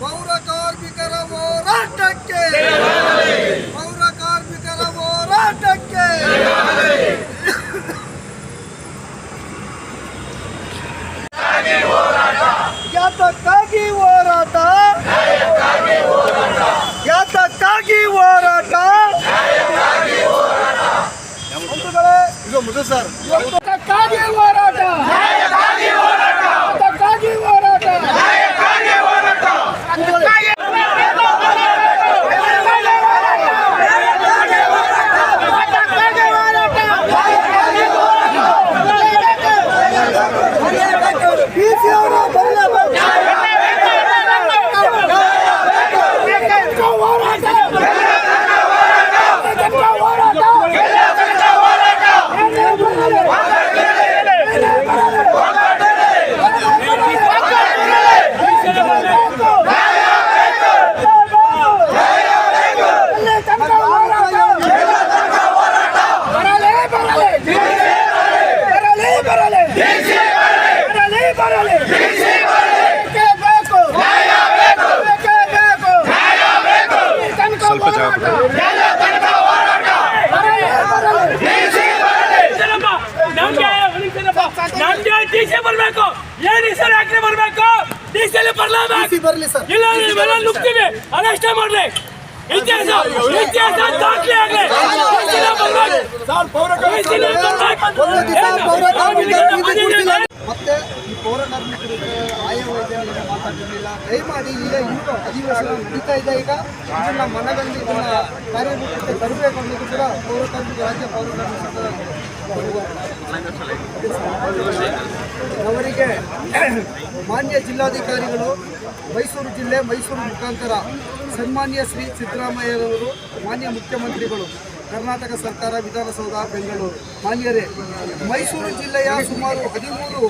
ಪೌರ ಕಾರ್ಮಿಕರ ಹೋರಾಟಕ್ಕೆ! ಪೌರ ಕಾರ್ಮಿಕರ ಹೋರಾಟಕ್ಕೆ! ಯಾತಕ್ಕಾಗಿ pasar. ¡Loco! ನಮ್ಗೆ ಡಿಸಿ ಬರ್ಬೇಕು. ಏನ್ ಹೆಸರು ಹಾಕಿ ಬರ್ಬೇಕು? ಡಿಸಿ ಬರ್ಲೇಬೇಕು ಬರಲಿ ಸರ್. ಇಲ್ಲ ನೀವೆಲ್ಲ ನುಗ್ತೀವಿ. ಅದಷ್ಟೇ ಮಾಡ್ಲಿ. ಇತಿಹಾಸ ಇತಿಹಾಸ ದಾಖಲೆ ಆಗ್ಲಿ. ಮತ್ತೆ ಈ ಪೌರ ಕಾರ್ಮಿಕರಿಗೆ ಆಯಾ ದಯಮಾಡಿ ಈಗ ಇನ್ನೂ ಅಧಿವೇಶನ ನಡೀತಾ ಇದೆ. ಈಗ ಇದನ್ನ ಮನಗಂಡು ಇದನ್ನ ಕಾರ್ಯರೂಪಕ್ಕೆ ತರಬೇಕು ಅನ್ನೋದು ಕೂಡ ಪೌರ ಕಾರ್ಮಿಕ ರಾಜ್ಯ ಪೌರ ಅವರಿಗೆ ಮಾನ್ಯ ಜಿಲ್ಲಾಧಿಕಾರಿಗಳು ಮೈಸೂರು ಜಿಲ್ಲೆ ಮೈಸೂರು ಮುಖಾಂತರ ಸನ್ಮಾನ್ಯ ಶ್ರೀ ಸಿದ್ದರಾಮಯ್ಯರವರು, ಮಾನ್ಯ ಮುಖ್ಯಮಂತ್ರಿಗಳು, ಕರ್ನಾಟಕ ಸರ್ಕಾರ, ವಿಧಾನಸೌಧ, ಬೆಂಗಳೂರು ಮಾನ್ಯರೇ, ಮೈಸೂರು ಜಿಲ್ಲೆಯ ಸುಮಾರು ಹದಿಮೂರು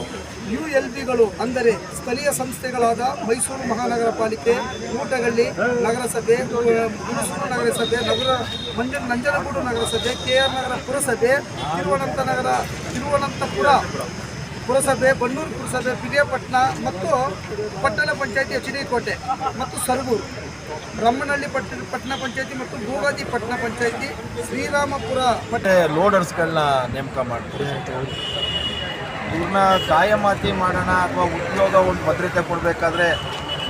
ಯು ಎಲ್ ಬಿಗಳು ಅಂದರೆ ಸ್ಥಳೀಯ ಸಂಸ್ಥೆಗಳಾದ ಮೈಸೂರು ಮಹಾನಗರ ಪಾಲಿಕೆ ಊಟಗಳ್ಳಿ ನಗರಸಭೆ, ಹುಣಸೂರು ನಗರಸಭೆ, ನಗರ ಮಂಜ, ನಂಜನಗೂಡು ನಗರಸಭೆ ಕೆ ಆರ್ ನಗರ ಪುರಸಭೆ ತಿರುವನಂತ ನಗರ ತಿರುವನಂತಪುರ ಪುರಸಭೆ, ಬನ್ನೂರು ಪುರಸಭೆ, ಪಿರಿಯಾಪಟ್ಟಣ ಮತ್ತು ಪಟ್ಟಣ ಪಂಚಾಯತಿ ಎಚ್ ಕೋಟೆ ಮತ್ತು ಸರಗೂರು. ಬ್ರಹ್ಮನಹಳ್ಳಿ ಪಟ್ಟಣ ಪಟ್ಟಣ ಪಂಚಾಯತಿ ಮತ್ತು ಭೂಗಾದಿ ಪಟ್ಟಣ ಪಂಚಾಯತಿ, ಶ್ರೀರಾಮಪುರ ಮತ್ತೆ ಲೋಡರ್ಸ್ಗಳನ್ನ ನೇಮಕ ಮಾಡ್ತೀವಿ ಇವ್ರನ್ನ ಕಾಯಮಾತಿ ಮಾಡೋಣ ಅಥವಾ ಉದ್ಯೋಗ ಒಂದು ಭದ್ರತೆ ಕೊಡಬೇಕಾದ್ರೆ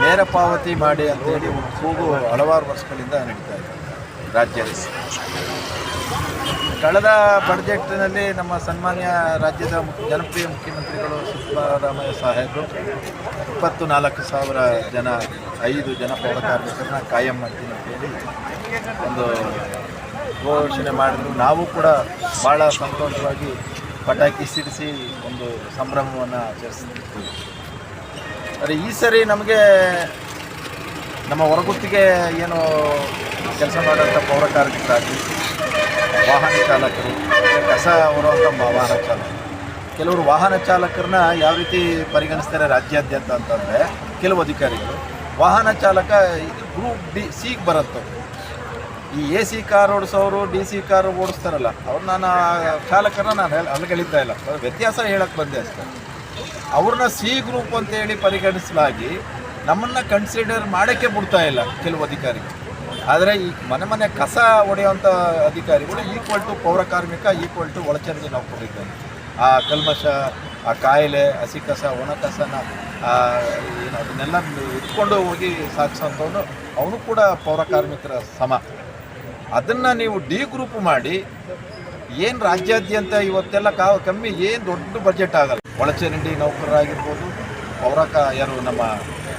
ನೇರ ಪಾವತಿ ಮಾಡಿ ಅಂತೇಳಿ ಒಂದು ಕೂಗು ಹಲವಾರು ವರ್ಷಗಳಿಂದ ನಡೀತಾ ಇದೆ ರಾಜ್ಯದಲ್ಲಿ ಕಳೆದ ಬಡ್ಜೆಟ್ನಲ್ಲಿ ನಮ್ಮ ಸನ್ಮಾನ್ಯ ರಾಜ್ಯದ ಜನಪ್ರಿಯ ಮುಖ್ಯಮಂತ್ರಿಗಳು ಸಿದ್ದರಾಮಯ್ಯ ಸಾಹೇಬರು ಇಪ್ಪತ್ತು ನಾಲ್ಕು ಸಾವಿರ ಜನ, ಐದು ಜನ ಪೌರ ಕಾರ್ಮಿಕರನ್ನ ಕಾಯಂ ಮಾಡ್ತೀನಿ ಅಂತೇಳಿ ಒಂದು ಘೋಷಣೆ ಮಾಡಿದ್ರು. ನಾವು ಕೂಡ ಭಾಳ ಸಂತೋಷವಾಗಿ ಪಟಾಕಿ ಸಿಡಿಸಿ ಒಂದು ಸಂಭ್ರಮವನ್ನು ಆಚರಿಸ್ತಿದ್ವಿ ಆದರೆ ಈ ಸರಿ ನಮಗೆ ನಮ್ಮ ಹೊರಗುತ್ತಿಗೆ ಏನು ಕೆಲಸ ಮಾಡೋಂಥ ಪೌರ ಕಾರ್ಮಿಕರಾಗಲಿ, ವಾಹನ ಚಾಲಕರು, ಕಸ ಹೊರುವಂಥ ವಾಹನ ಚಾಲಕರು, ಕೆಲವರು ವಾಹನ ಚಾಲಕರನ್ನ ಯಾವ ರೀತಿ ಪರಿಗಣಿಸ್ತಾರೆ ರಾಜ್ಯಾದ್ಯಂತ ಅಂತಂದರೆ, ಕೆಲವು ಅಧಿಕಾರಿಗಳು ವಾಹನ ಚಾಲಕ ಗ್ರೂಪ್ ಡಿ ಸಿಗೆ ಬರುತ್ತೆ ಈ ಎ ಸಿ ಕಾರ್ ಓಡಿಸೋರು ಡಿ ಸಿ ಕಾರ್ ಓಡಿಸ್ತಾರಲ್ಲ, ಅವ್ರು ನಾನು ಚಾಲಕರ ಚಾಲಕರನ್ನ ನಾನು ಹೇಳ ಅಲ್ಲಿಗಳಿದ್ದ ಇಲ್ಲ. ವ್ಯತ್ಯಾಸ ಹೇಳಕ್ಕೆ ಬಂದೆ ಅಷ್ಟೇ. ಅವ್ರನ್ನ ಸಿ ಗ್ರೂಪ್ ಅಂತೇಳಿ ಪರಿಗಣಿಸಲಾಗಿ ನಮ್ಮನ್ನು ಕನ್ಸಿಡರ್ ಮಾಡೋಕ್ಕೆ ಬಿಡ್ತಾ ಇಲ್ಲ ಕೆಲವು ಅಧಿಕಾರಿ ಆದರೆ ಈ ಮನೆ ಮನೆ ಕಸ ಹೊಡೆಯುವಂಥ ಅಧಿಕಾರಿಗಳು ಈಕ್ವಲ್ ಟು ಪೌರ ಕಾರ್ಮಿಕ ಈಕ್ವಲ್ ಟು ಒಳಚರಂಡಿ ನೌಕರರಿದ್ದಾರೆ ಆ ಕಲ್ಮಶ, ಆ ಕಾಯಿಲೆ, ಹಸಿ ಕಸ, ಒಣ ಕಸನ ಏನು ಅದನ್ನೆಲ್ಲ ಇಟ್ಕೊಂಡು ಹೋಗಿ ಸಾಗಿಸೋಂಥವನು ಅವನು ಕೂಡ ಪೌರ ಕಾರ್ಮಿಕರ ಸಮ. ಅದನ್ನು ನೀವು ಡಿ ಗ್ರೂಪ್ ಮಾಡಿ ಏನು ರಾಜ್ಯಾದ್ಯಂತ ಇವತ್ತೆಲ್ಲ ಕಾ, ಕಮ್ಮಿ ಏನು ದೊಡ್ಡ ಬಜೆಟ್ ಆಗಲ್ಲ. ಒಳಚರಂಡಿ ನೌಕರರಾಗಿರ್ಬೋದು ಪೌರಕ ಯಾರು ನಮ್ಮ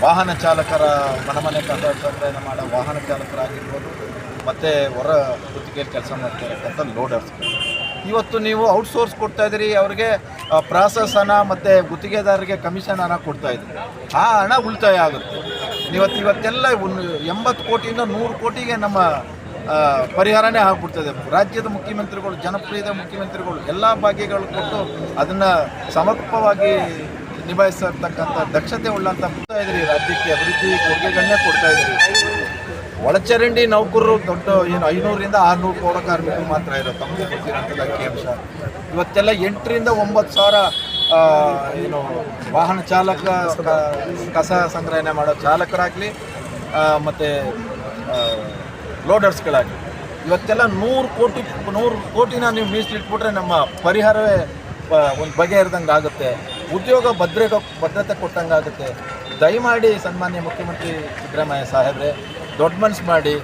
ವಾಹನ ಚಾಲಕರ ಮನಮನೆ ಮನೆ ಕಸ ಸಂಗ್ರಹಣೆ ಮಾಡೋ ವಾಹನ ಚಾಲಕರಾಗಿರ್ಬೋದು, ಮತ್ತು ಹೊರ ಗುತ್ತಿಗೆಯಲ್ಲಿ ಕೆಲಸ ಮಾಡ್ತಿರಕ್ಕಂಥ ಲೋಡರ್ಸ್ಗಳು ಇವತ್ತು ನೀವು ಔಟ್ಸೋರ್ಸ್ ಕೊಡ್ತಾ ಇದ್ದೀರಿ, ಅವ್ರಿಗೆ ಪ್ರಾಸೆಸ್ ಹಣ ಮತ್ತು ಗುತ್ತಿಗೆದಾರರಿಗೆ ಕಮಿಷನ್ ಹಣ ಕೊಡ್ತಾ ಇದ್ದೀರಿ. ಆ ಹಣ ಉಳಿತಾಯ ಆಗುತ್ತೆ. ಇವತ್ತು ಇವತ್ತೆಲ್ಲ ಒಂದು ಎಂಬತ್ತು ಕೋಟಿಯಿಂದ ನೂರು ಕೋಟಿಗೆ ನಮ್ಮ ಪರಿಹಾರನೇ ಆಗ್ಬಿಡ್ತದೆ. ರಾಜ್ಯದ ಮುಖ್ಯಮಂತ್ರಿಗಳು, ಜನಪ್ರಿಯದ ಮುಖ್ಯಮಂತ್ರಿಗಳು ಎಲ್ಲ ಭಾಗ್ಯಗಳು ಕೊಟ್ಟು ಅದನ್ನು ಸಮರ್ಪಕವಾಗಿ ನಿಭಾಯಿಸತಕ್ಕಂಥ ದಕ್ಷತೆ ಉಳ್ಳಂಥ ಕೊಡ್ತಾ ಇದ್ರಿ. ರಾಜ್ಯಕ್ಕೆ ಅಭಿವೃದ್ಧಿ ಕೊಡುಗೆಗಳನ್ನೇ ಕೊಡ್ತಾ ಇದ್ರಿ. ಒಳಚರಂಡಿ ನೌಕರರು ದೊಡ್ಡ ಏನು ಐನೂರಿಂದ ಆರುನೂರು ಪೌರ ಕಾರ್ಮಿಕರು ಮಾತ್ರ ಇರೋ ತಮಗೆ ಗೊತ್ತಿರೋಂಥದ್ದು ಅಂಕಿಅಂಶ ಇವತ್ತೆಲ್ಲ ಎಂಟರಿಂದ ಒಂಬತ್ತು ಸಾವಿರ ಏನು ವಾಹನ ಚಾಲಕ ಕಸ ಸಂಗ್ರಹಣೆ ಮಾಡೋ ಚಾಲಕರಾಗಲಿ ಮತ್ತು ಲೋಡರ್ಸ್ಗಳಾಗಲಿ ಇವತ್ತೆಲ್ಲ ನೂರು ಕೋಟಿ, ನೂರು ಕೋಟಿನ ನೀವು ಮೀಸಲಿಟ್ಬಿಟ್ರೆ ನಮ್ಮ ಪರಿಹಾರವೇ ಒಂದು ಬಗೆ ಇರ್ದಂಗೆ ಆಗುತ್ತೆ. ಉದ್ಯೋಗ ಭದ್ರೆ ಭದ್ರತೆ ಕೊಟ್ಟಂಗೆ ಆಗುತ್ತೆ. ದಯಮಾಡಿ ಸನ್ಮಾನ್ಯ ಮುಖ್ಯಮಂತ್ರಿ ಸಿದ್ದರಾಮಯ್ಯ ಸಾಹೇಬ್ರೆ, ದೊಡ್ಡ ಮನಸ್ಸು ಮಾಡಿ,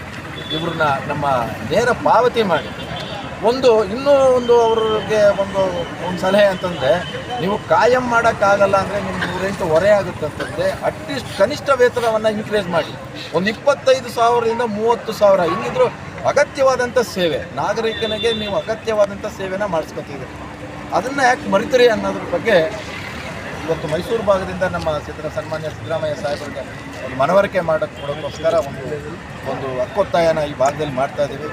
ಇವ್ರನ್ನ ನಮ್ಮ ನೇರ ಪಾವತಿ ಮಾಡಿ. ಒಂದು, ಇನ್ನೂ ಒಂದು ಅವ್ರಿಗೆ ಒಂದು ಒಂದು ಸಲಹೆ ಅಂತಂದರೆ, ನೀವು ಕಾಯಂ ಮಾಡೋಕ್ಕಾಗಲ್ಲ ಅಂದರೆ ನಿಮ್ಮ ನೂರೆಂಟು ಹೊರೆ ಆಗುತ್ತೆ ಅಂತಂದರೆ ಅಟ್ಲೀಸ್ಟ್ ಕನಿಷ್ಠ ವೇತನವನ್ನು ಇನ್ಕ್ರೀಸ್ ಮಾಡಿ. ಒಂದು ಇಪ್ಪತ್ತೈದು ಸಾವಿರದಿಂದ ಮೂವತ್ತು ಸಾವಿರ. ಹಿಂಗಿದ್ರು ಅಗತ್ಯವಾದಂಥ ಸೇವೆ. ನಾಗರಿಕನಿಗೆ ನೀವು ಅಗತ್ಯವಾದಂಥ ಸೇವೆನ ಮಾಡಿಸ್ಕೊತಿದ್ದೀರಿ ಅದನ್ನು ಯಾಕೆ ಮರಿತೀರಿ ಅನ್ನೋದ್ರ ಬಗ್ಗೆ ಇವತ್ತು ಮೈಸೂರು ಭಾಗದಿಂದ ನಮ್ಮ ಸಿದ್ದರ ಸನ್ಮಾನ್ಯ ಸಿದ್ದರಾಮಯ್ಯ ಸಾಹೇಬರಿಗೆ ಒಂದು ಮನವರಿಕೆ ಮಾಡೋಕ್ಕೆ ಕೊಡೋಕ್ಕೋಸ್ಕರ ಒಂದು ಒಂದು ಹಕ್ಕೊತ್ತಾಯನ ಈ ಭಾಗದಲ್ಲಿ ಮಾಡ್ತಾ ಇದ್ದೀವಿ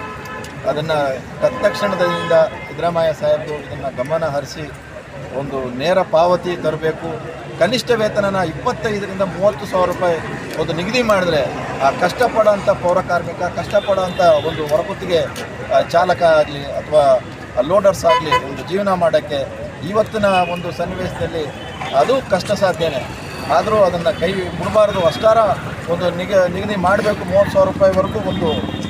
ಅದನ್ನು ತತ್ಕ್ಷಣದಿಂದ ಸಿದ್ದರಾಮಯ್ಯ ಸಾಹೇಬರು ಇದನ್ನು ಗಮನ ಹರಿಸಿ ಒಂದು ನೇರ ಪಾವತಿ ತರಬೇಕು. ಕನಿಷ್ಠ ವೇತನನ ಇಪ್ಪತ್ತೈದರಿಂದ ಮೂವತ್ತು ಸಾವಿರ ರೂಪಾಯಿ ಒಂದು ನಿಗದಿ ಮಾಡಿದ್ರೆ ಆ ಕಷ್ಟಪಡೋಂಥ ಪೌರ ಕಾರ್ಮಿಕ, ಕಷ್ಟಪಡೋಂಥ ಒಂದು ಹೊರಗುತ್ತಿಗೆ ಚಾಲಕ ಆಗಲಿ ಅಥವಾ ಲೋಡರ್ಸ್ ಆಗಲಿ ಒಂದು ಜೀವನ ಮಾಡೋಕ್ಕೆ ಇವತ್ತಿನ ಒಂದು ಸನ್ನಿವೇಶದಲ್ಲಿ ಅದು ಕಷ್ಟ ಸಾಧ್ಯನೇ. ಆದರೂ ಅದನ್ನು ಕೈ ಮುಡಬಾರದು. ಅಷ್ಟಾರ ಒಂದು ನಿಗ, ನಿಗದಿ ಮಾಡಬೇಕು ಮೂವತ್ತು ಸಾವಿರ ರೂಪಾಯಿವರೆಗೂ ಒಂದು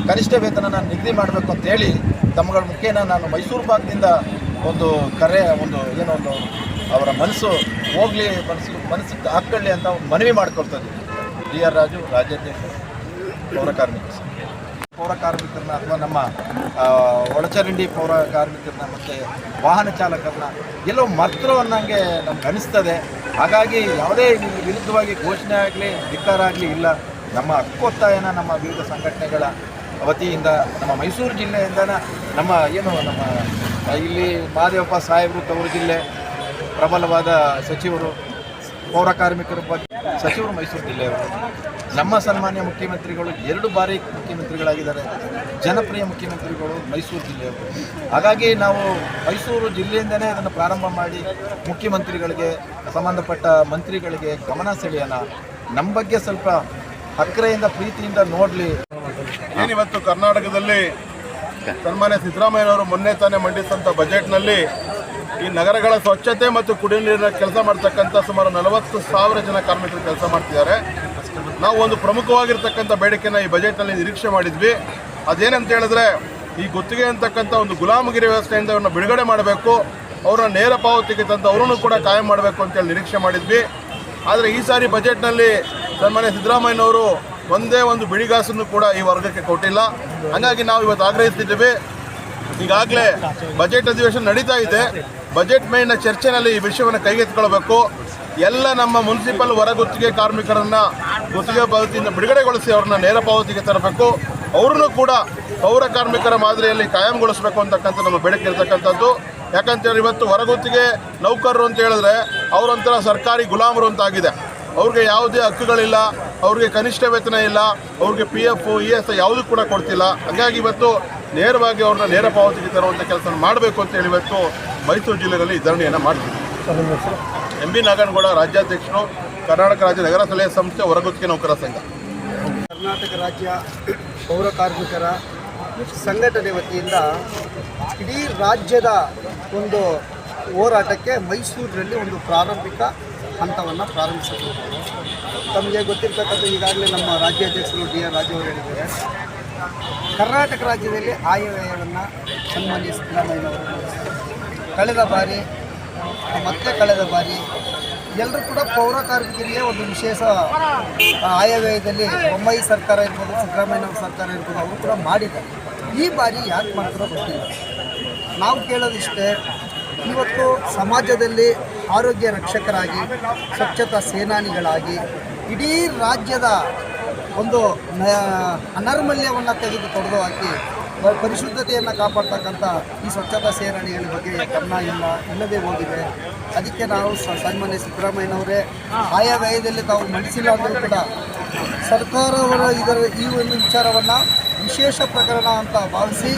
ಕನಿಷ್ಠ ವೇತನ ನಿಗದಿ ಮಾಡಬೇಕು ಅಂತೇಳಿ ತಮ್ಮಗಳ ಮುಖೇನ ನಾನು ಮೈಸೂರು ಭಾಗದಿಂದ ಒಂದು ಕರೆ, ಒಂದು ಏನೋ ಒಂದು ಅವರ ಮನಸ್ಸು ಹೋಗಲಿ, ಮನಸ್ಸು, ಮನಸ್ಸಿಗೆ ಹಾಕ್ಕೊಳ್ಳಿ ಅಂತ ಒಂದು ಮನವಿ ಮಾಡ್ಕೊಳ್ತಾ ಇದ್ದೀವಿ ಡಿ ಆರ್ ರಾಜು, ರಾಜ್ಯಾಧ್ಯಕ್ಷ, ಪೌರ ಕಾರ್ಮಿಕರು ಪೌರ ಕಾರ್ಮಿಕರನ್ನ ಅಥವಾ ನಮ್ಮ ಒಳಚರಂಡಿ ಪೌರ ಕಾರ್ಮಿಕರನ್ನ ಮತ್ತು ವಾಹನ ಚಾಲಕರನ್ನ ಎಲ್ಲೋ ಮರ್ತರು ಅನ್ನಂಗೆ ನಮ್ಗೆ ಅನಿಸ್ತದೆ. ಹಾಗಾಗಿ ಯಾವುದೇ ವಿರುದ್ಧವಾಗಿ ಘೋಷಣೆ ಆಗಲಿ, ಧಿಕ್ಕಾರ ಆಗಲಿ ಇಲ್ಲ. ನಮ್ಮ ಹಕ್ಕೊತ್ತಾಯನ ನಮ್ಮ ವಿವಿಧ ಸಂಘಟನೆಗಳ ವತಿಯಿಂದ ನಮ್ಮ ಮೈಸೂರು ಜಿಲ್ಲೆಯಿಂದ ನಮ್ಮ ಏನು ನಮ್ಮ, ಇಲ್ಲಿ ಮಹಾದೇವಪ್ಪ ಸಾಹೇಬರು ತವರು ಜಿಲ್ಲೆ, ಪ್ರಬಲವಾದ ಸಚಿವರು, ಪೌರ ಕಾರ್ಮಿಕರ ಬಗ್ಗೆ ಸಚಿವರು ಮೈಸೂರು ಜಿಲ್ಲೆಯವರು. ನಮ್ಮ ಸನ್ಮಾನ್ಯ ಮುಖ್ಯಮಂತ್ರಿಗಳು ಎರಡು ಬಾರಿ ಮುಖ್ಯಮಂತ್ರಿಗಳಾಗಿದ್ದಾರೆ. ಜನಪ್ರಿಯ ಮುಖ್ಯಮಂತ್ರಿಗಳು ಮೈಸೂರು ಜಿಲ್ಲೆಯವರು. ಹಾಗಾಗಿ ನಾವು ಮೈಸೂರು ಜಿಲ್ಲೆಯಿಂದನೇ ಅದನ್ನು ಪ್ರಾರಂಭ ಮಾಡಿ ಮುಖ್ಯಮಂತ್ರಿಗಳಿಗೆ, ಸಂಬಂಧಪಟ್ಟ ಮಂತ್ರಿಗಳಿಗೆ ಗಮನ ಸೆಳೆಯೋಣ. ನಮ್ಮ ಬಗ್ಗೆ ಸ್ವಲ್ಪ ಅಕ್ಕರೆಯಿಂದ ಪ್ರೀತಿಯಿಂದ ನೋಡಲಿ. ಏನಿವತ್ತು ಕರ್ನಾಟಕದಲ್ಲಿ ಸನ್ಮಾನ್ಯ ಸಿದ್ದರಾಮಯ್ಯನವರು ಮೊನ್ನೆ ತಾನೇ ಮಂಡಿಸಿದಂಥ ಬಜೆಟ್ನಲ್ಲಿ ಈ ನಗರಗಳ ಸ್ವಚ್ಛತೆ ಮತ್ತು ಕುಡಿಯುವ ನೀರಿನ ಕೆಲಸ ಮಾಡ್ತಕ್ಕಂಥ ಸುಮಾರು ನಲವತ್ತು ಸಾವಿರ ಜನ ಕಾರ್ಮಿಕರು ಕೆಲಸ ಮಾಡ್ತಿದ್ದಾರೆ. ನಾವು ಒಂದು ಪ್ರಮುಖವಾಗಿರ್ತಕ್ಕಂಥ ಬೇಡಿಕೆಯನ್ನು ಈ ಬಜೆಟ್ನಲ್ಲಿ ನಿರೀಕ್ಷೆ ಮಾಡಿದ್ವಿ. ಅದೇನಂತ ಹೇಳಿದ್ರೆ ಈ ಗುತ್ತಿಗೆ ಅಂತಕ್ಕಂಥ ಒಂದು ಗುಲಾಮಗಿರಿ ವ್ಯವಸ್ಥೆಯಿಂದ ಅವ್ರನ್ನ ಬಿಡುಗಡೆ ಮಾಡಬೇಕು. ಅವರ ನೇರ ಪಾವತಿಗೆ ತಂದು ಅವರನ್ನು ಕೂಡ ಕಾಯಂ ಮಾಡಬೇಕು ಅಂತೇಳಿ ನಿರೀಕ್ಷೆ ಮಾಡಿದ್ವಿ. ಆದರೆ ಈ ಸಾರಿ ಬಜೆಟ್ನಲ್ಲಿ ಸನ್ಮಾನ್ಯ ಸಿದ್ದರಾಮಯ್ಯನವರು ಒಂದೇ ಒಂದು ಬಿಳಿಗಾಸನ್ನು ಕೂಡ ಈ ವರ್ಗಕ್ಕೆ ಕೊಟ್ಟಿಲ್ಲ. ಹಾಗಾಗಿ ನಾವು ಇವತ್ತು ಆಗ್ರಹಿಸ್ತಿದ್ದೇವೆ. ಈಗಾಗಲೇ ಬಜೆಟ್ ಅಧಿವೇಶನ ನಡೀತಾ ಇದೆ. ಬಜೆಟ್ ಮೇಲಿನ ಚರ್ಚೆನಲ್ಲಿ ಈ ವಿಷಯವನ್ನು ಕೈಗೆತ್ತಿಕೊಳ್ಬೇಕು ಎಲ್ಲ ನಮ್ಮ ಮುನ್ಸಿಪಲ್ ಹೊರಗುತ್ತಿಗೆ ಕಾರ್ಮಿಕರನ್ನು ಗುತ್ತಿಗೆ ಪಾವತಿಯಿಂದ ಬಿಡುಗಡೆಗೊಳಿಸಿ ಅವ್ರನ್ನ ನೇರ ಪಾವತಿಗೆ ತರಬೇಕು. ಅವ್ರನ್ನೂ ಕೂಡ ಪೌರ ಕಾರ್ಮಿಕರ ಮಾದರಿಯಲ್ಲಿ ಕಾಯಂಗೊಳಿಸಬೇಕು ಅಂತಕ್ಕಂಥ ನಮ್ಮ ಬೇಡಿಕೆ ಇರತಕ್ಕಂಥದ್ದು. ಯಾಕಂತೇಳಿ ಇವತ್ತು ಹೊರಗುತ್ತಿಗೆ ನೌಕರರು ಅಂತ ಹೇಳಿದ್ರೆ ಅವರೊಂಥರ ಸರ್ಕಾರಿ ಗುಲಾಮರು ಅಂತ ಆಗಿದೆ. ಅವ್ರಿಗೆ ಯಾವುದೇ ಹಕ್ಕುಗಳಿಲ್ಲ, ಅವ್ರಿಗೆ ಕನಿಷ್ಠ ವೇತನ ಇಲ್ಲ, ಅವ್ರಿಗೆ ಪಿ ಎಫ್ ಇ ಎಸ್ ಯಾವುದೂ ಕೂಡ ಕೊಡ್ತಿಲ್ಲ. ಹಾಗಾಗಿ ಇವತ್ತು ನೇರವಾಗಿ ಅವ್ರನ್ನ ನೇರ ಪಾವತಿಗೆ ತರುವಂಥ ಕೆಲಸ ಮಾಡಬೇಕು ಅಂತ ಹೇಳಿ ಇವತ್ತು ಮೈಸೂರು ಜಿಲ್ಲೆಯಲ್ಲಿ ಧರಣಿಯನ್ನು ಮಾಡ್ತೀವಿ ಎಂ ಬಿ ನಾಗನಗೌಡ ರಾಜ್ಯಾಧ್ಯಕ್ಷರು, ಕರ್ನಾಟಕ ರಾಜ್ಯ ನಗರ ಸಲಹೆ ಸಂಸ್ಥೆ, ಹೊರಗುತ್ತಿಗೆ ನೌಕರ ಸಂಘ. ಕರ್ನಾಟಕ ರಾಜ್ಯ ಪೌರ ಕಾರ್ಮಿಕರ ಸಂಘಟನೆ ವತಿಯಿಂದ ಇಡೀ ರಾಜ್ಯದ ಒಂದು ಹೋರಾಟಕ್ಕೆ ಮೈಸೂರಿನಲ್ಲಿ ಒಂದು ಪ್ರಾರಂಭಿಕ ಹಂತವನ್ನು ಪ್ರಾರಂಭಿಸಬೇಕು. ತಮಗೆ ಗೊತ್ತಿರ್ತಕ್ಕಂಥ ಈಗಾಗಲೇ ನಮ್ಮ ರಾಜ್ಯಾಧ್ಯಕ್ಷರು ಡಿ ಆರ್ ರಾಜು ಅವರು ಹೇಳಿದ್ದಾರೆ. ಕರ್ನಾಟಕ ರಾಜ್ಯದಲ್ಲಿ ಆಯವ್ಯಯವನ್ನು ಸನ್ಮಾನ್ಯ. ಕಳೆದ ಬಾರಿ, ಮತ್ತೆ ಕಳೆದ ಬಾರಿ ಎಲ್ಲರೂ ಕೂಡ ಪೌರ ಕಾರ್ಮಿಕರಿಗೆ ಒಂದು ವಿಶೇಷ ಆಯವ್ಯಯದಲ್ಲಿ ಬೊಮ್ಮಾಯಿ ಸರ್ಕಾರ ಇರ್ಬೋದು, ಸಿದ್ದರಾಮಯ್ಯನವ್ರ ಸರ್ಕಾರ ಇರ್ಬೋದು, ಅವರು ಕೂಡ ಮಾಡಿದ್ದಾರೆ. ಈ ಬಾರಿ ಯಾಕೆ ಮಾಡ್ತಾರೋ ಗೊತ್ತಿಲ್ಲ. ನಾವು ಕೇಳೋದಿಷ್ಟೇ, ಇವತ್ತು ಸಮಾಜದಲ್ಲಿ ಆರೋಗ್ಯ ರಕ್ಷಕರಾಗಿ, ಸ್ವಚ್ಛತಾ ಸೇನಾನಿಗಳಾಗಿ ಇಡೀ ರಾಜ್ಯದ ಒಂದು ಅನರ್ಮಲ್ಯವನ್ನು ತೆಗೆದು ತೊಡೆದು ಹಾಕಿ ಪರಿಶುದ್ಧತೆಯನ್ನು ಕಾಪಾಡ್ತಕ್ಕಂಥ ಈ ಸ್ವಚ್ಛತಾ ಸೇನಾನಿಗಳ ಬಗ್ಗೆ ಗಮನ ಇಲ್ಲ, ಇಲ್ಲದೆ ಹೋಗಿದೆ. ಅದಕ್ಕೆ ನಾವು ಸನ್ಮಾನ್ಯ ಸಿದ್ದರಾಮಯ್ಯನವರೇ, ಆಯಾ ವ್ಯಯದಲ್ಲಿ ತಾವು ಮಂಡಿಸಿಲ್ಲ ಅಂದರೂ ಕೂಡ ಸರ್ಕಾರವರ ಇದರ, ಈ ಒಂದು ವಿಚಾರವನ್ನು ವಿಶೇಷ ಪ್ರಕರಣ ಅಂತ ಭಾವಿಸಿ,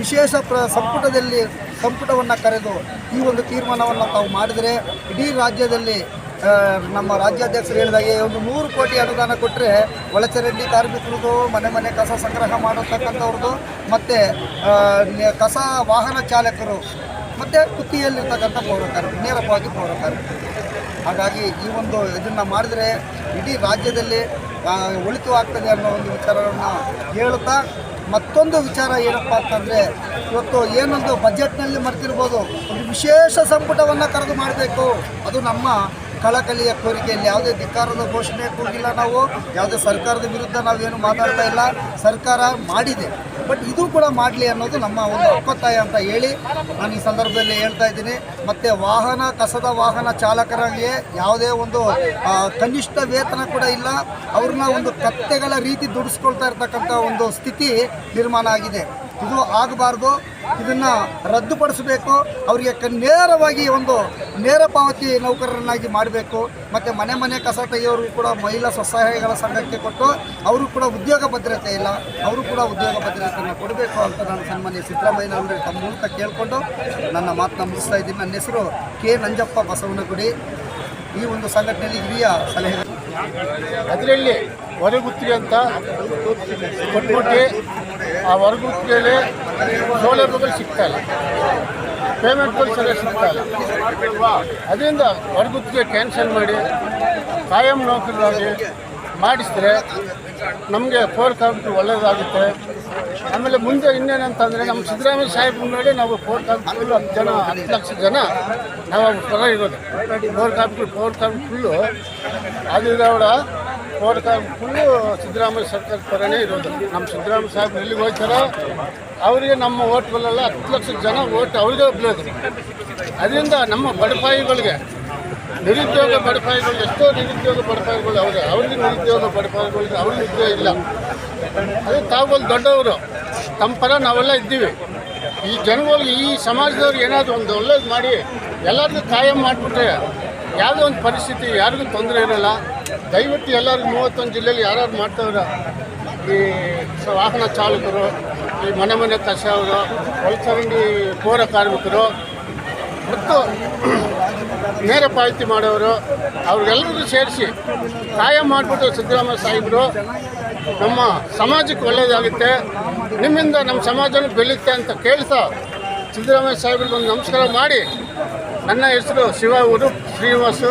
ವಿಶೇಷ ಪ್ರ, ಸಂಪುಟದಲ್ಲಿ ಸಂಪುಟವನ್ನು ಕರೆದು ಈ ಒಂದು ತೀರ್ಮಾನವನ್ನು ತಾವು ಮಾಡಿದರೆ ಇಡೀ ರಾಜ್ಯದಲ್ಲಿ ನಮ್ಮ ರಾಜ್ಯಾಧ್ಯಕ್ಷರು ಹೇಳಿದಾಗೆ ಒಂದು ನೂರು ಕೋಟಿ ಅನುದಾನ ಕೊಟ್ಟರೆ ಒಳಚರಂಡಿ ಕಾರ್ಮಿಕರದು, ಮನೆ ಮನೆ ಕಸ ಸಂಗ್ರಹ ಮಾಡತಕ್ಕಂಥವ್ರದ್ದು ಮತ್ತು ಕಸ ವಾಹನ ಚಾಲಕರು, ಮತ್ತು ಕುತ್ತಿಗೆಯಲ್ಲಿರ್ತಕ್ಕಂಥ ಪೌರ ನೇರವಾಗಿ ಪೌರ ಹಾಗಾಗಿ ಈ ಒಂದು ಇದನ್ನು ಮಾಡಿದರೆ ಇಡೀ ರಾಜ್ಯದಲ್ಲಿ ಒಳಿತು ಆಗ್ತದೆ ಅನ್ನೋ ಒಂದು ವಿಚಾರವನ್ನು ಹೇಳುತ್ತಾ ಮತ್ತೊಂದು ವಿಚಾರ ಏನಪ್ಪ ಅಂತಂದರೆ, ಇವತ್ತು ಏನೊಂದು ಬಜೆಟ್ನಲ್ಲಿ ಮರೆತಿರ್ಬೋದು, ಒಂದು ವಿಶೇಷ ಸಂಪುಟವನ್ನು ಕರೆದು ಮಾಡಬೇಕು. ಅದು ನಮ್ಮ ಕಳಕಳಿಯ ಕೋರಿಕೆಯಲ್ಲಿ ಯಾವುದೇ ಧಿಕ್ಕಾರದ ಘೋಷಣೆ ಕೂಗಿಲ್ಲ ನಾವು, ಯಾವುದೇ ಸರ್ಕಾರದ ವಿರುದ್ಧ ನಾವೇನು ಮಾತಾಡ್ತಾ ಇಲ್ಲ. ಸರ್ಕಾರ ಮಾಡಿದೆ. ಬಟ್ ಇದು ಕೂಡ ಮಾಡಲಿ ಅನ್ನೋದು ನಮ್ಮ ಒಂದು ಒಕ್ಕೊತ್ತಾಯ ಅಂತ ಹೇಳಿ ನಾನು ಈ ಸಂದರ್ಭದಲ್ಲಿ ಹೇಳ್ತಾ ಇದ್ದೀನಿ. ಮತ್ತು ವಾಹನ, ಕಸದ ವಾಹನ ಚಾಲಕರಿಗೆ ಯಾವುದೇ ಒಂದು ಕನಿಷ್ಠ ವೇತನ ಕೂಡ ಇಲ್ಲ. ಅವ್ರನ್ನ ಒಂದು ಕತ್ತೆಗಳ ರೀತಿ ದುಡಿಸ್ಕೊಳ್ತಾ ಇರ್ತಕ್ಕಂಥ ಒಂದು ಸ್ಥಿತಿ ನಿರ್ಮಾಣ ಆಗಿದೆ. ಇದು ಆಗಬಾರ್ದು, ಇದನ್ನು ರದ್ದುಪಡಿಸಬೇಕು, ಅವರಿಗೆ ನೇರವಾಗಿ ಒಂದು ನೇರ ಪಾವತಿ ನೌಕರರನ್ನಾಗಿ ಮಾಡಬೇಕು, ಮತ್ತು ಮನೆ ಮನೆ ಕಸ ತೆಗೆಯೋರು ಕೂಡ ಮಹಿಳಾ ಸ್ವಸಹಾಯಗಳ ಸಂಘಕ್ಕೆ ಕೊಟ್ಟು ಅವರು ಕೂಡ ಉದ್ಯೋಗ ಭದ್ರತೆ ಇಲ್ಲ ಅವರು ಕೂಡ ಉದ್ಯೋಗ ಭದ್ರತೆಯನ್ನು ಕೊಡಬೇಕು ಅಂತ ನಾನು ಸನ್ಮಾನ್ಯ ಸಿದ್ದರಾಮಯ್ಯನವರೇ ತಮ್ಮ ಮೂಲಕ ಕೇಳಿಕೊಂಡು ನನ್ನ ಮಾತನ್ನ ಮುಗಿಸ್ತಾ ಇದ್ದೀನಿ. ನನ್ನ ಹೆಸರು ಕೆ. ನಂಜಪ್ಪ ಬಸವನಗುಡಿ. ಈ ಒಂದು ಸಂಘಟನೆಯಲ್ಲಿ ಹಿರಿಯ ಸಲಹೆ ಅದರಲ್ಲಿ ಹೊರಗುತ್ತಿ ಅಂತ ಕೊಟ್ಬಿಟ್ಟು ಆ ಹೊರಗುತ್ತಿಗೆಯಲ್ಲಿ ಸೌಲಭ್ಯಗಳು ಸಿಗ್ತಾ ಇಲ್ಲ. ಪೇಮೆಂಟ್ಗಳು ಸರಿಯಾಗಿ ಸಿಗ್ತಾ ಇಲ್ಲ. ಅದರಿಂದ ವರ್ಗಕ್ಕೆ ಕ್ಯಾನ್ಸಲ್ ಮಾಡಿ ಕಾಯಂ ನೌಕರರಾಗಿ ಮಾಡಿಸಿದ್ರೆ ನಮಗೆ ಫೋರ್ ಕಾರ್ಮಿಕರು ಒಳ್ಳೆಯದಾಗುತ್ತೆ ಆಮೇಲೆ ಮುಂದೆ ಇನ್ನೇನಂತಂದರೆ ನಮ್ಮ ಸಿದ್ದರಾಮಯ್ಯ ಸಾಹೇಬ್ರು ನೋಡಿ ನಾವು ಫೋರ್ ಕಾರ್ಮಿಕರು ಹತ್ತು ಜನ, ಹತ್ತು ಲಕ್ಷ ಜನ ನಾವು ಪರ ಇರೋದು. ಫೋರ್ ಕಾರ್ಮಿಕರು ಫೋರ್ ಕಾಪಿ ಫುಲ್ಲು ಕಾರ್ಮಿಕ ಫುಲ್ಲು ಸಿದ್ದರಾಮಯ್ಯ ಸರ್ಕಾರ ಪರನೇ ಇರೋದು. ನಮ್ಮ ಸಿದ್ದರಾಮಯ್ಯ ಸಾಹೇಬ್ರು ಎಲ್ಲಿಗೆ ಹೋಗ್ತಾರೋ, ಅವರಿಗೆ ನಮ್ಮ ಓಟ್ಗಳೆಲ್ಲ ಹತ್ತು ಲಕ್ಷ ಜನ ಓಟ್ ಅವ್ರಿಗೆ ಬೀಳೋದು. ಅದರಿಂದ ನಮ್ಮ ಬಡಪಾಯಿಗಳಿಗೆ ನಿರುದ್ಯೋಗ ಬಡಪಾಯಿಗಳು, ಎಷ್ಟೋ ನಿರುದ್ಯೋಗ ಬಡಪಾಯಿಗಳು ಅವ್ರಿಗೆ ಅವ್ರಿಗೆ ನಿರುದ್ಯೋಗ ಬಡಪಾಯಿಗಳಿಗೆ ಅವ್ರಿಗೆ ಉದ್ಯೋಗ ಇಲ್ಲ. ಅದು ತಾವುಗಳು ದೊಡ್ಡವರು. ತಮ್ಮ ಪರ ನಾವೆಲ್ಲ ಇದ್ದೀವಿ. ಈ ಜನಗಳಿಗೆ, ಈ ಸಮಾಜದವ್ರು ಏನಾದರೂ ಒಂದು ಒಳ್ಳೇದು ಮಾಡಿ, ಎಲ್ಲರಿಗೂ ಕಾಯಂ ಮಾಡಿಬಿಟ್ರೆ ಯಾವುದೋ ಒಂದು ಪರಿಸ್ಥಿತಿ, ಯಾರಿಗೂ ತೊಂದರೆ ಇರೋಲ್ಲ. ದಯವಿಟ್ಟು ಎಲ್ಲರೂ ಮೂವತ್ತೊಂದು ಜಿಲ್ಲೆಯಲ್ಲಿ ಯಾರ್ಯಾರು ಮಾಡ್ತಾವ್ರೆ, ಈ ವಾಹನ ಚಾಲಕರು, ಈ ಮನೆ ಮನೆ ಕಸವರು ಒಳಚರಂಡಿ ಪೌರ ಕಾರ್ಮಿಕರು, ಮತ್ತು ನೇರ ಪಾವತಿ ಮಾಡೋರು ಅವ್ರಿಗೆಲ್ಲರಿಗೂ ಸೇರಿಸಿ ಕಾಯಂ ಮಾಡಿಬಿಟ್ಟು ಸಿದ್ದರಾಮಯ್ಯ ಸಾಹೇಬರು, ನಮ್ಮ ಸಮಾಜಕ್ಕೆ ಒಳ್ಳೆಯದಾಗುತ್ತೆ. ನಿಮ್ಮಿಂದ ನಮ್ಮ ಸಮಾಜನೂ ಬೆಳೆಯುತ್ತೆ ಅಂತ ಕೇಳ್ತಾ ಸಿದ್ದರಾಮಯ್ಯ ಸಾಹೇಬ್ರಿಗೆ ಒಂದು ನಮಸ್ಕಾರ ಮಾಡಿ ನನ್ನ ಹೆಸರು ಶಿವ ಉರುಪ್ ಶ್ರೀನಿವಾಸು.